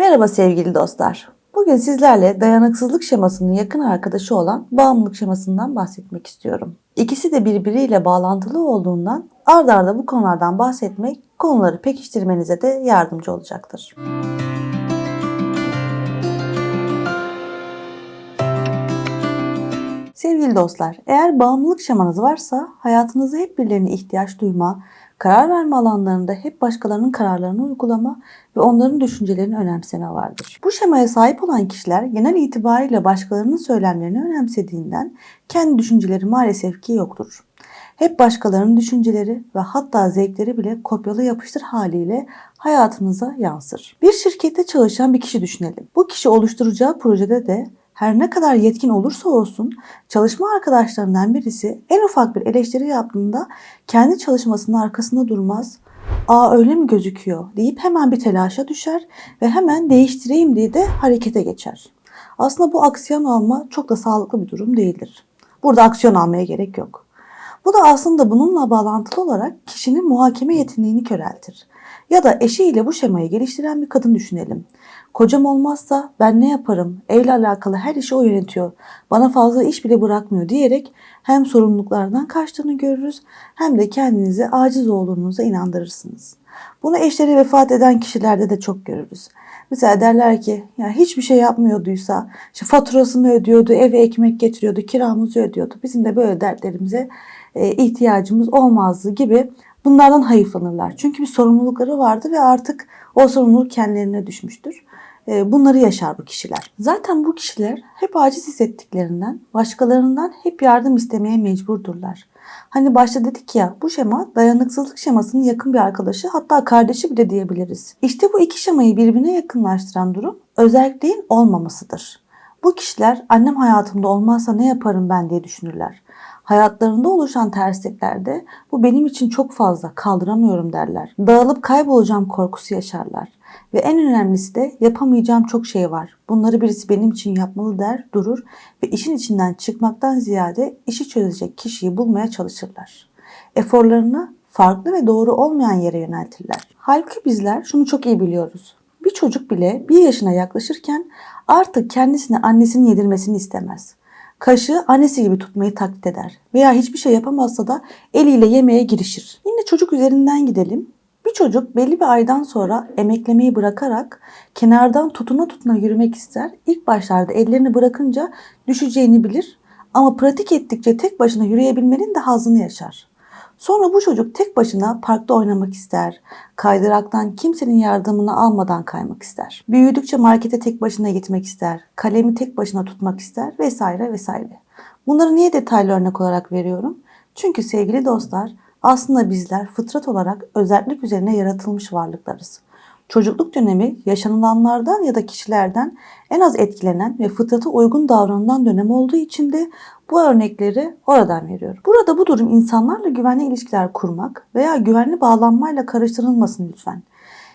Merhaba sevgili dostlar. Bugün sizlerle dayanıksızlık şemasının yakın arkadaşı olan bağımlılık şemasından bahsetmek istiyorum. İkisi de birbiriyle bağlantılı olduğundan ard arda bu konulardan bahsetmek konuları pekiştirmenize de yardımcı olacaktır. Sevgili dostlar, eğer bağımlılık şemanız varsa hayatınızda hep birilerine ihtiyaç duyma, karar verme alanlarında hep başkalarının kararlarını uygulama ve onların düşüncelerini önemseme vardır. Bu şemaya sahip olan kişiler genel itibariyle başkalarının söylemlerini önemsediğinden kendi düşünceleri maalesef ki yoktur. Hep başkalarının düşünceleri ve hatta zevkleri bile kopyalı yapıştır haliyle hayatınıza yansır. Bir şirkette çalışan bir kişi düşünelim. Bu kişi oluşturacağı projede de her ne kadar yetkin olursa olsun çalışma arkadaşlarından birisi en ufak bir eleştiri yaptığında kendi çalışmasının arkasında durmaz. Aa öyle mi gözüküyor deyip hemen bir telaşa düşer ve hemen değiştireyim diye de harekete geçer. Aslında bu aksiyon alma çok da sağlıklı bir durum değildir. Burada aksiyon almaya gerek yok. Bu da aslında bununla bağlantılı olarak kişinin muhakeme yeteneğini köreltir. Ya da eşiyle bu şemayı geliştiren bir kadın düşünelim. Kocam olmazsa ben ne yaparım? Evle alakalı her işi o yönetiyor. Bana fazla iş bile bırakmıyor diyerek hem sorumluluklardan kaçtığını görürüz hem de kendinizi aciz olduğunuza inandırırsınız. Bunu eşleri vefat eden kişilerde de çok görürüz. Mesela derler ki ya hiçbir şey yapmıyorduysa işte faturasını ödüyordu, eve ekmek getiriyordu, kiramızı ödüyordu. Bizim de böyle dertlerimize e, ihtiyacımız olmazdı gibi bunlardan hayıflanırlar. Çünkü bir sorumlulukları vardı ve artık o sorumluluk kendilerine düşmüştür. E, bunları yaşar bu kişiler. Zaten bu kişiler hep aciz hissettiklerinden başkalarından hep yardım istemeye mecburdurlar. Hani başta dedik ya bu şema dayanıksızlık şemasının yakın bir arkadaşı hatta kardeşi bile diyebiliriz. İşte bu iki şemayı birbirine yakınlaştıran durum özelliğin olmamasıdır. Bu kişiler annem hayatımda olmazsa ne yaparım ben diye düşünürler. Hayatlarında oluşan tersliklerde bu benim için çok fazla kaldıramıyorum derler. Dağılıp kaybolacağım korkusu yaşarlar. Ve en önemlisi de yapamayacağım çok şey var. Bunları birisi benim için yapmalı der, durur ve işin içinden çıkmaktan ziyade işi çözecek kişiyi bulmaya çalışırlar. Eforlarını farklı ve doğru olmayan yere yöneltirler. Halbuki bizler şunu çok iyi biliyoruz. Bir çocuk bile bir yaşına yaklaşırken artık kendisine annesinin yedirmesini istemez. Kaşığı annesi gibi tutmayı taklit eder veya hiçbir şey yapamazsa da eliyle yemeğe girişir. Yine çocuk üzerinden gidelim. Bir çocuk belli bir aydan sonra emeklemeyi bırakarak kenardan tutuna tutuna yürümek ister. İlk başlarda ellerini bırakınca düşeceğini bilir ama pratik ettikçe tek başına yürüyebilmenin de hazını yaşar. Sonra bu çocuk tek başına parkta oynamak ister. Kaydıraktan kimsenin yardımını almadan kaymak ister. Büyüdükçe markete tek başına gitmek ister. Kalemi tek başına tutmak ister vesaire vesaire. Bunları niye detaylı örnek olarak veriyorum? Çünkü sevgili dostlar aslında bizler fıtrat olarak özellik üzerine yaratılmış varlıklarız. Çocukluk dönemi yaşanılanlardan ya da kişilerden en az etkilenen ve fıtrata uygun davranılan dönem olduğu için de bu örnekleri oradan veriyorum. Burada bu durum insanlarla güvenli ilişkiler kurmak veya güvenli bağlanmayla karıştırılmasın lütfen.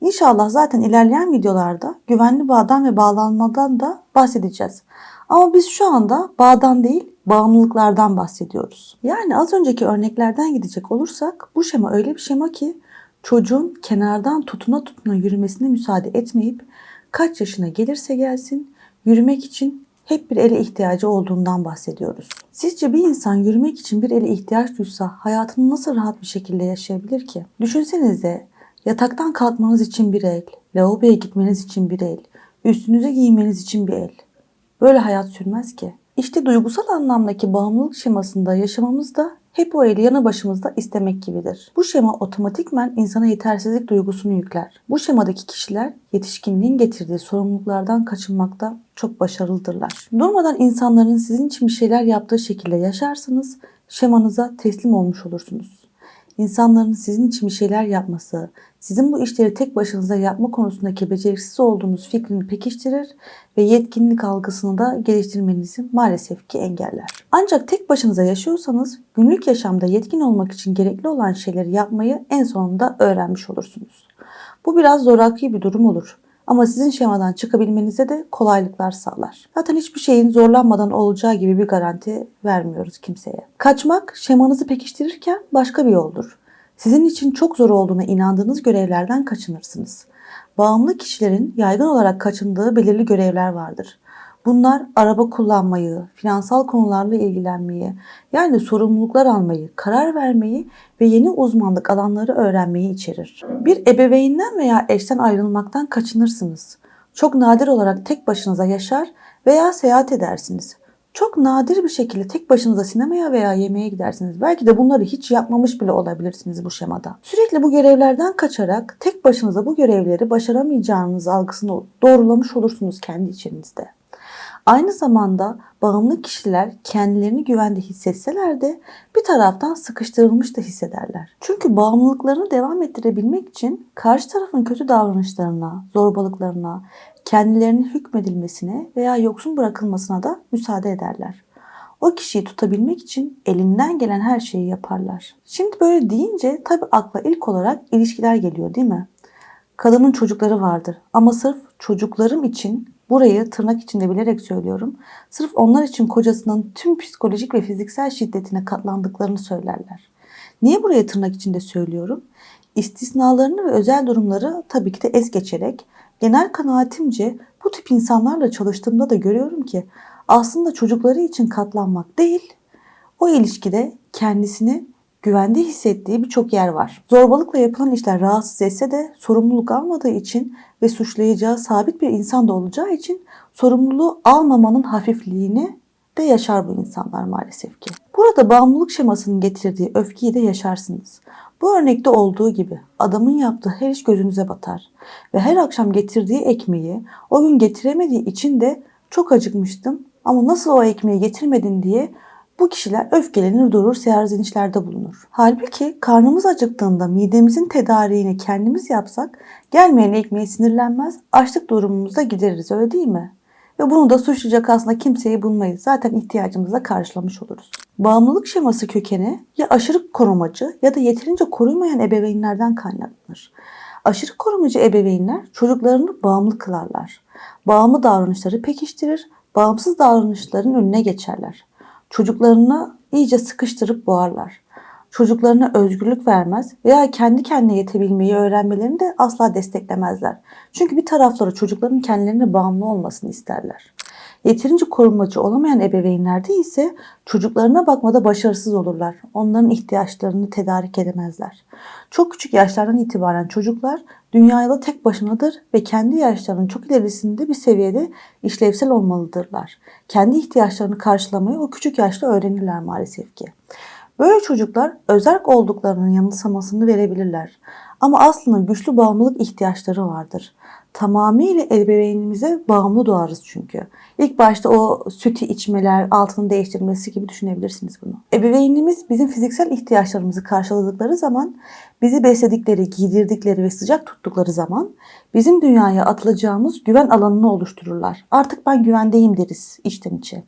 İnşallah zaten ilerleyen videolarda güvenli bağdan ve bağlanmadan da bahsedeceğiz. Ama biz şu anda bağdan değil bağımlılıklardan bahsediyoruz. Yani az önceki örneklerden gidecek olursak bu şema öyle bir şema ki çocuğun kenardan tutuna tutuna yürümesine müsaade etmeyip kaç yaşına gelirse gelsin yürümek için hep bir ele ihtiyacı olduğundan bahsediyoruz. Sizce bir insan yürümek için bir ele ihtiyaç duysa hayatını nasıl rahat bir şekilde yaşayabilir ki? Düşünsenize yataktan kalkmanız için bir el, lavaboya gitmeniz için bir el, üstünüze giyinmeniz için bir el. Böyle hayat sürmez ki. İşte duygusal anlamdaki bağımlılık şemasında yaşamamız da hep o eli yanı başımızda istemek gibidir. Bu şema otomatikmen insana yetersizlik duygusunu yükler. Bu şemadaki kişiler yetişkinliğin getirdiği sorumluluklardan kaçınmakta çok başarılıdırlar. Durmadan insanların sizin için bir şeyler yaptığı şekilde yaşarsanız şemanıza teslim olmuş olursunuz. İnsanların sizin için bir şeyler yapması, sizin bu işleri tek başınıza yapma konusundaki beceriksiz olduğunuz fikrini pekiştirir ve yetkinlik algısını da geliştirmenizi maalesef ki engeller. Ancak tek başınıza yaşıyorsanız günlük yaşamda yetkin olmak için gerekli olan şeyleri yapmayı en sonunda öğrenmiş olursunuz. Bu biraz zoraki bir durum olur. Ama sizin şemadan çıkabilmenize de kolaylıklar sağlar. Zaten hiçbir şeyin zorlanmadan olacağı gibi bir garanti vermiyoruz kimseye. Kaçmak şemanızı pekiştirirken başka bir yoldur. Sizin için çok zor olduğuna inandığınız görevlerden kaçınırsınız. Bağımlı kişilerin yaygın olarak kaçındığı belirli görevler vardır. Bunlar araba kullanmayı, finansal konularla ilgilenmeyi, yani sorumluluklar almayı, karar vermeyi ve yeni uzmanlık alanları öğrenmeyi içerir. Bir ebeveynden veya eşten ayrılmaktan kaçınırsınız. Çok nadir olarak tek başınıza yaşar veya seyahat edersiniz. Çok nadir bir şekilde tek başınıza sinemaya veya yemeğe gidersiniz. Belki de bunları hiç yapmamış bile olabilirsiniz bu şemada. Sürekli bu görevlerden kaçarak tek başınıza bu görevleri başaramayacağınız algısını doğrulamış olursunuz kendi içinizde. Aynı zamanda bağımlı kişiler kendilerini güvende hissetseler de bir taraftan sıkıştırılmış da hissederler. Çünkü bağımlılıklarını devam ettirebilmek için karşı tarafın kötü davranışlarına, zorbalıklarına, kendilerinin hükmedilmesine veya yoksun bırakılmasına da müsaade ederler. O kişiyi tutabilmek için elinden gelen her şeyi yaparlar. Şimdi böyle deyince tabii akla ilk olarak ilişkiler geliyor değil mi? Kadının çocukları vardır ama sırf çocuklarım için burayı tırnak içinde bilerek söylüyorum. Sırf onlar için kocasının tüm psikolojik ve fiziksel şiddetine katlandıklarını söylerler. Niye buraya tırnak içinde söylüyorum? İstisnalarını ve özel durumları tabii ki de es geçerek genel kanaatimce bu tip insanlarla çalıştığımda da görüyorum ki aslında çocukları için katlanmak değil, o ilişkide kendisini güvende hissettiği birçok yer var. Zorbalıkla yapılan işler rahatsız etse de sorumluluk almadığı için ve suçlayacağı sabit bir insan da olacağı için sorumluluğu almamanın hafifliğini de yaşar bu insanlar maalesef ki. Burada bağımlılık şemasının getirdiği öfkeyi de yaşarsınız. Bu örnekte olduğu gibi adamın yaptığı her iş gözünüze batar ve her akşam getirdiği ekmeği o gün getiremediği için de çok acıkmıştım ama nasıl o ekmeği getirmedin diye bu kişiler öfkelenir durur serzenişlerde bulunur. Halbuki karnımız acıktığında midemizin tedariğini kendimiz yapsak gelmeyen ekmeğe sinirlenmez açlık durumumuzda gideririz öyle değil mi? Ve bunu da suçlayacak aslında kimseyi bulmayız. Zaten ihtiyacımızı da karşılamış oluruz. Bağımlılık şeması kökeni ya aşırı korumacı ya da yeterince koruymayan ebeveynlerden kaynaklanır. Aşırı korumacı ebeveynler çocuklarını bağımlı kılarlar. Bağımlı davranışları pekiştirir, bağımsız davranışların önüne geçerler. Çocuklarını iyice sıkıştırıp boğarlar. Çocuklarına özgürlük vermez veya kendi kendine yetebilmeyi öğrenmelerini de asla desteklemezler. Çünkü bir tarafları çocukların kendilerine bağımlı olmasını isterler. Yeterince korumacı olamayan ebeveynlerde ise çocuklarına bakmada başarısız olurlar. Onların ihtiyaçlarını tedarik edemezler. Çok küçük yaşlardan itibaren çocuklar dünyada tek başınadır ve kendi yaşlarının çok ilerisinde bir seviyede işlevsel olmalıdırlar. Kendi ihtiyaçlarını karşılamayı o küçük yaşta öğrenirler maalesef ki. Böyle çocuklar özerk olduklarının yanılsamasını verebilirler. Ama aslında güçlü bağımlılık ihtiyaçları vardır. Tamamıyla ebeveynimize bağımlı doğarız çünkü. İlk başta o sütü içmeler, altını değiştirmesi gibi düşünebilirsiniz bunu. Ebeveynimiz bizim fiziksel ihtiyaçlarımızı karşıladıkları zaman, bizi besledikleri, giydirdikleri ve sıcak tuttukları zaman bizim dünyaya atılacağımız güven alanını oluştururlar. Artık ben güvendeyim deriz içten içe.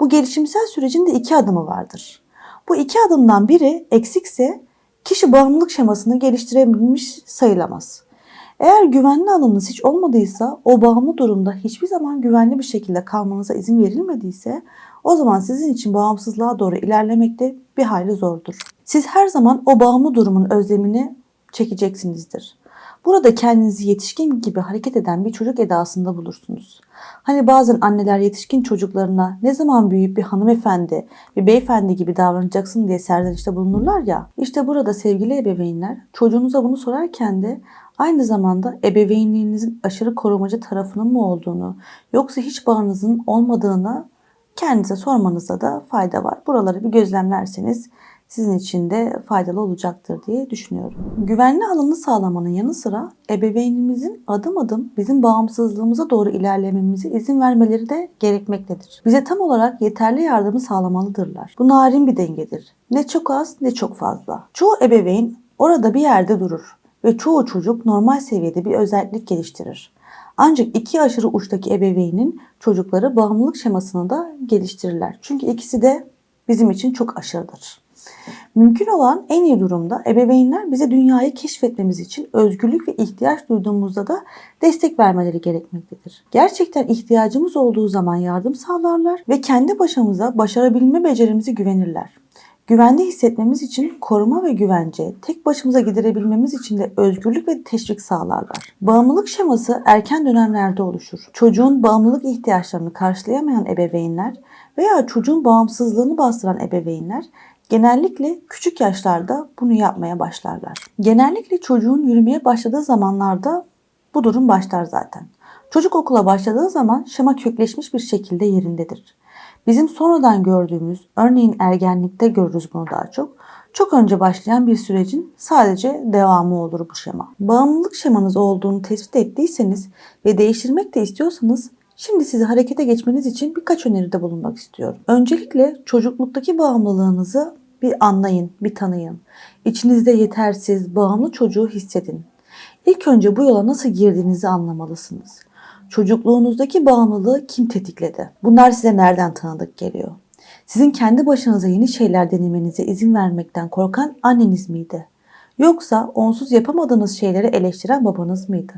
Bu gelişimsel sürecin de iki adımı vardır. Bu iki adımdan biri eksikse kişi bağımlılık şemasını geliştirebilmiş sayılamaz. Eğer güvenli alanınız hiç olmadıysa o bağımlı durumda hiçbir zaman güvenli bir şekilde kalmanıza izin verilmediyse o zaman sizin için bağımsızlığa doğru ilerlemekte bir hayli zordur. Siz her zaman o bağımlı durumun özlemini çekeceksinizdir. Burada kendinizi yetişkin gibi hareket eden bir çocuk edasında bulursunuz. Hani bazen anneler yetişkin çocuklarına ne zaman büyüyüp bir hanımefendi, bir beyefendi gibi davranacaksın diye serzenişte bulunurlar ya. İşte burada sevgili ebeveynler çocuğunuza bunu sorarken de aynı zamanda ebeveynliğinizin aşırı korumacı tarafının mı olduğunu yoksa hiç bağınızın olmadığını kendinize sormanızda da fayda var. Buraları bir gözlemlerseniz sizin için de faydalı olacaktır diye düşünüyorum. Güvenli alanı sağlamanın yanı sıra ebeveynimizin adım adım bizim bağımsızlığımıza doğru ilerlememize izin vermeleri de gerekmektedir. Bize tam olarak yeterli yardımı sağlamalıdırlar. Bu narin bir dengedir. Ne çok az ne çok fazla. Çoğu ebeveyn orada bir yerde durur ve çoğu çocuk normal seviyede bir özellik geliştirir. Ancak iki aşırı uçtaki ebeveynin çocukları bağımlılık şemasını da geliştirirler. Çünkü ikisi de bizim için çok aşırıdır. Mümkün olan en iyi durumda ebeveynler bize dünyayı keşfetmemiz için özgürlük ve ihtiyaç duyduğumuzda da destek vermeleri gerekmektedir. Gerçekten ihtiyacımız olduğu zaman yardım sağlarlar ve kendi başımıza başarabilme becerimizi güvenirler. Güvende hissetmemiz için koruma ve güvence, tek başımıza giderebilmemiz için de özgürlük ve teşvik sağlarlar. Bağımlılık şeması erken dönemlerde oluşur. Çocuğun bağımlılık ihtiyaçlarını karşılayamayan ebeveynler veya çocuğun bağımsızlığını bastıran ebeveynler genellikle küçük yaşlarda bunu yapmaya başlarlar. Genellikle çocuğun yürümeye başladığı zamanlarda bu durum başlar zaten. Çocuk okula başladığı zaman şema kökleşmiş bir şekilde yerindedir. Bizim sonradan gördüğümüz, örneğin ergenlikte görürüz bunu daha çok. Çok önce başlayan bir sürecin sadece devamı olur bu şema. Bağımlılık şemanız olduğunu tespit ettiyseniz ve değiştirmek de istiyorsanız Şimdi sizi harekete geçmeniz için birkaç öneride bulunmak istiyorum. Öncelikle çocukluktaki bağımlılığınızı bir anlayın, bir tanıyın. İçinizde yetersiz, bağımlı çocuğu hissedin. İlk önce bu yola nasıl girdiğinizi anlamalısınız. Çocukluğunuzdaki bağımlılığı kim tetikledi? Bunlar size nereden tanıdık geliyor? Sizin kendi başınıza yeni şeyler denemenize izin vermekten korkan anneniz miydi? Yoksa onsuz yapamadığınız şeyleri eleştiren babanız mıydı?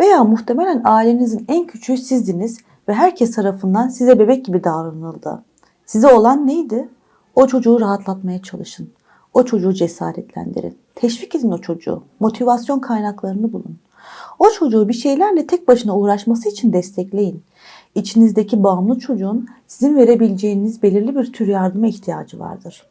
Veya muhtemelen ailenizin en küçüğü sizdiniz ve herkes tarafından size bebek gibi davranıldı. Size olan neydi? O çocuğu rahatlatmaya çalışın. O çocuğu cesaretlendirin. Teşvik edin o çocuğu. Motivasyon kaynaklarını bulun. O çocuğu bir şeylerle tek başına uğraşması için destekleyin. İçinizdeki bağımlı çocuğun sizin verebileceğiniz belirli bir tür yardıma ihtiyacı vardır.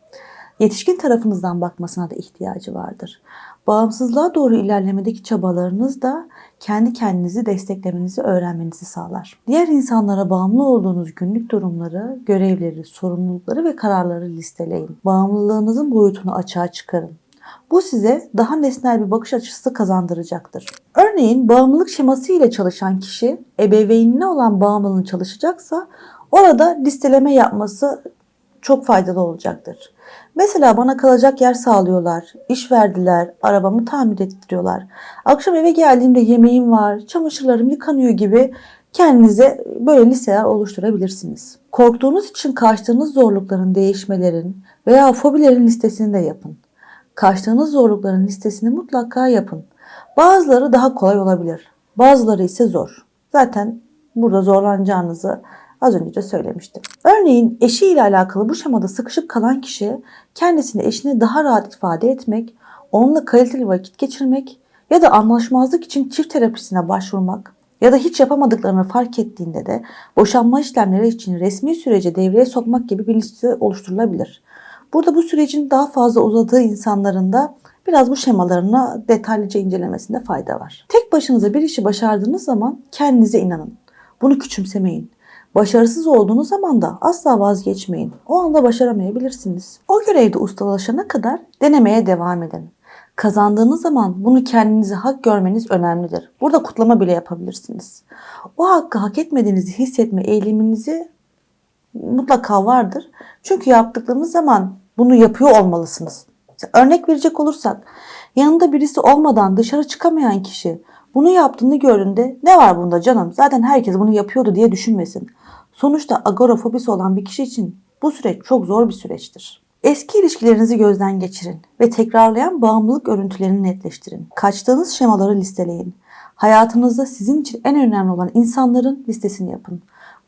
Yetişkin tarafınızdan bakmasına da ihtiyacı vardır. Bağımsızlığa doğru ilerlemedeki çabalarınız da kendi kendinizi desteklemenizi öğrenmenizi sağlar. Diğer insanlara bağımlı olduğunuz günlük durumları, görevleri, sorumlulukları ve kararları listeleyin. Bağımlılığınızın boyutunu açığa çıkarın. Bu size daha nesnel bir bakış açısı kazandıracaktır. Örneğin bağımlılık şeması ile çalışan kişi ebeveynine olan bağımlılığın çalışacaksa orada listeleme yapması çok faydalı olacaktır. Mesela bana kalacak yer sağlıyorlar, iş verdiler, arabamı tamir ettiriyorlar. Akşam eve geldiğimde yemeğim var, çamaşırlarım yıkanıyor gibi kendinize böyle listeler oluşturabilirsiniz. Korktuğunuz için kaçtığınız zorlukların, değişmelerin veya fobilerin listesini de yapın. Kaçtığınız zorlukların listesini mutlaka yapın. Bazıları daha kolay olabilir. Bazıları ise zor. Zaten burada zorlanacağınızı az önce de söylemiştim. Örneğin eşiyle alakalı bu şemada sıkışıp kalan kişi kendisini eşine daha rahat ifade etmek, onunla kaliteli vakit geçirmek ya da anlaşmazlık için çift terapisine başvurmak ya da hiç yapamadıklarını fark ettiğinde de boşanma işlemleri için resmi sürece devreye sokmak gibi bir liste oluşturulabilir. Burada bu sürecin daha fazla uzadığı insanların da biraz bu şemalarını detaylıca incelemesinde fayda var. Tek başınıza bir işi başardığınız zaman kendinize inanın. Bunu küçümsemeyin. Başarısız olduğunuz zaman da asla vazgeçmeyin. O anda başaramayabilirsiniz. O görevde ustalaşana kadar denemeye devam edin. Kazandığınız zaman bunu kendinize hak görmeniz önemlidir. Burada kutlama bile yapabilirsiniz. O hakkı hak etmediğinizi hissetme eğiliminizi mutlaka vardır. Çünkü yaptıklarınız zaman bunu yapıyor olmalısınız. Örnek verecek olursak yanında birisi olmadan dışarı çıkamayan kişi bunu yaptığını gördüğünde ne var bunda canım zaten herkes bunu yapıyordu diye düşünmesin. Sonuçta agorafobisi olan bir kişi için bu süreç çok zor bir süreçtir. Eski ilişkilerinizi gözden geçirin ve tekrarlayan bağımlılık örüntülerini netleştirin. Kaçtığınız şemaları listeleyin. Hayatınızda sizin için en önemli olan insanların listesini yapın.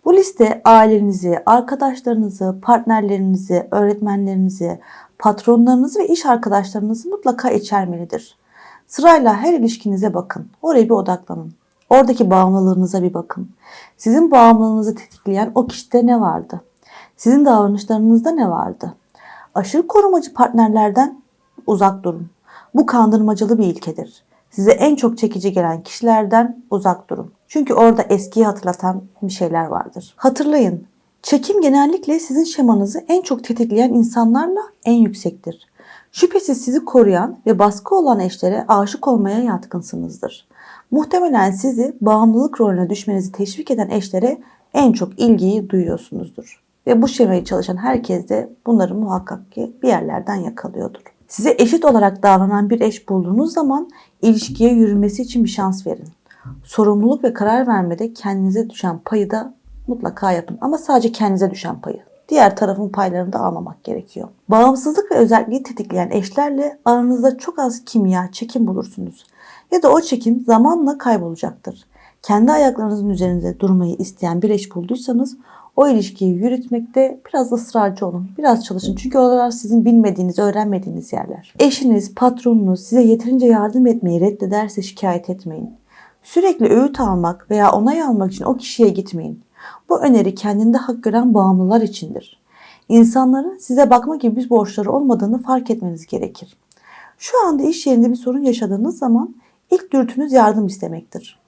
Bu liste ailenizi, arkadaşlarınızı, partnerlerinizi, öğretmenlerinizi, patronlarınızı ve iş arkadaşlarınızı mutlaka içermelidir. Sırayla her ilişkinize bakın. Oraya bir odaklanın. Oradaki bağımlılığınıza bir bakın. Sizin bağımlılığınızı tetikleyen o kişide ne vardı? Sizin davranışlarınızda ne vardı? Aşırı korumacı partnerlerden uzak durun. Bu kandırmacalı bir ilkedir. Size en çok çekici gelen kişilerden uzak durun. Çünkü orada eskiyi hatırlatan bir şeyler vardır. Hatırlayın, çekim genellikle sizin şemanızı en çok tetikleyen insanlarla en yüksektir. Şüphesiz sizi koruyan ve baskı olan eşlere aşık olmaya yatkınsınızdır. Muhtemelen sizi bağımlılık rolüne düşmenizi teşvik eden eşlere en çok ilgiyi duyuyorsunuzdur. Ve bu şemayı çalışan herkes de bunları muhakkak ki bir yerlerden yakalıyordur. Size eşit olarak davranan bir eş bulduğunuz zaman ilişkiye yürümesi için bir şans verin. Sorumluluk ve karar vermede kendinize düşen payı da mutlaka yapın. Ama sadece kendinize düşen payı. Diğer tarafın paylarını da almamak gerekiyor. Bağımsızlık ve özelliği tetikleyen eşlerle aranızda çok az kimya, çekim bulursunuz. Ya da o çekim zamanla kaybolacaktır. kendi ayaklarınızın üzerinde durmayı isteyen bir eş bulduysanız o ilişkiyi yürütmekte biraz ısrarcı olun. Biraz çalışın. Çünkü oralar sizin bilmediğiniz, öğrenmediğiniz yerler. Eşiniz, patronunuz size yeterince yardım etmeyi reddederse şikayet etmeyin. Sürekli öğüt almak veya onay almak için o kişiye gitmeyin. Bu öneri kendinde hak gören bağımlılar içindir. İnsanların size bakma gibi bir borçları olmadığını fark etmeniz gerekir. Şu anda iş yerinde bir sorun yaşadığınız zaman ilk dürtünüz yardım istemektir.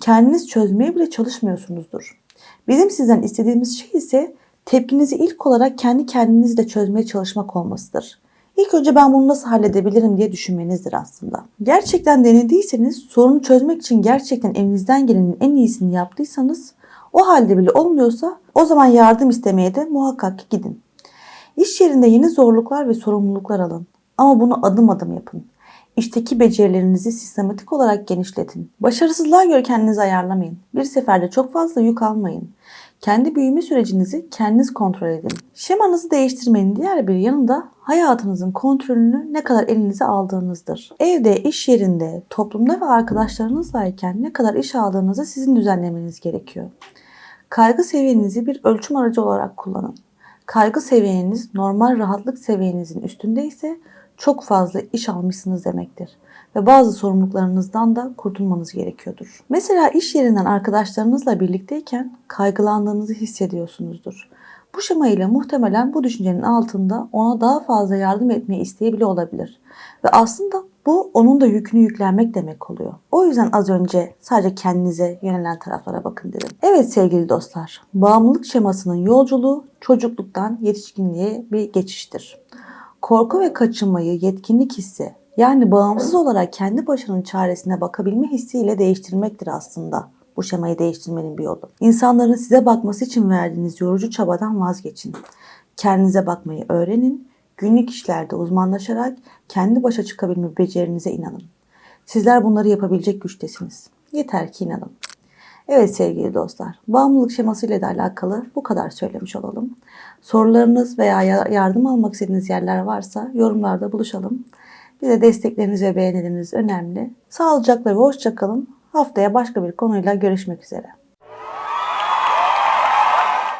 Kendiniz çözmeye bile çalışmıyorsunuzdur. Bizim sizden istediğimiz şey ise tepkinizi ilk olarak kendi kendinizle çözmeye çalışmak olmasıdır. İlk önce ben bunu nasıl halledebilirim diye düşünmenizdir aslında. Gerçekten denediyseniz, sorunu çözmek için gerçekten elinizden gelenin en iyisini yaptıysanız, o halde bile olmuyorsa o zaman yardım istemeye de muhakkak gidin. İş yerinde yeni zorluklar ve sorumluluklar alın. Ama bunu adım adım yapın. İşteki becerilerinizi sistematik olarak genişletin. Başarısızlığa göre kendinizi ayarlamayın. Bir seferde çok fazla yük almayın. Kendi büyüme sürecinizi kendiniz kontrol edin. Şemanızı değiştirmenin diğer bir yanında hayatınızın kontrolünü ne kadar elinize aldığınızdır. Evde, iş yerinde, toplumda ve arkadaşlarınızlayken ne kadar iş aldığınızı sizin düzenlemeniz gerekiyor. Kaygı seviyenizi bir ölçüm aracı olarak kullanın. Kaygı seviyeniz normal rahatlık seviyenizin üstünde ise çok fazla iş almışsınız demektir ve bazı sorumluluklarınızdan da kurtulmanız gerekiyordur. Mesela iş yerinden arkadaşlarınızla birlikteyken kaygılandığınızı hissediyorsunuzdur. Bu şema ile muhtemelen bu düşüncenin altında ona daha fazla yardım etmeyi isteği olabilir. Ve aslında bu onun da yükünü yüklenmek demek oluyor. O yüzden az önce sadece kendinize yönelen taraflara bakın dedim. Evet sevgili dostlar, bağımlılık şemasının yolculuğu çocukluktan yetişkinliğe bir geçiştir. Korku ve kaçınmayı yetkinlik hissi yani bağımsız olarak kendi başının çaresine bakabilme hissiyle değiştirmektir aslında. Bu şemayı değiştirmenin bir yolu. İnsanların size bakması için verdiğiniz yorucu çabadan vazgeçin. Kendinize bakmayı öğrenin. Günlük işlerde uzmanlaşarak kendi başa çıkabilme becerinize inanın. Sizler bunları yapabilecek güçtesiniz. Yeter ki inanın. Evet sevgili dostlar, bağımlılık şeması ile de alakalı bu kadar söylemiş olalım. Sorularınız veya yardım almak istediğiniz yerler varsa yorumlarda buluşalım. Bize destekleriniz ve beğenileriniz önemli. Sağlıcakla ve hoşçakalın. Haftaya başka bir konuyla görüşmek üzere.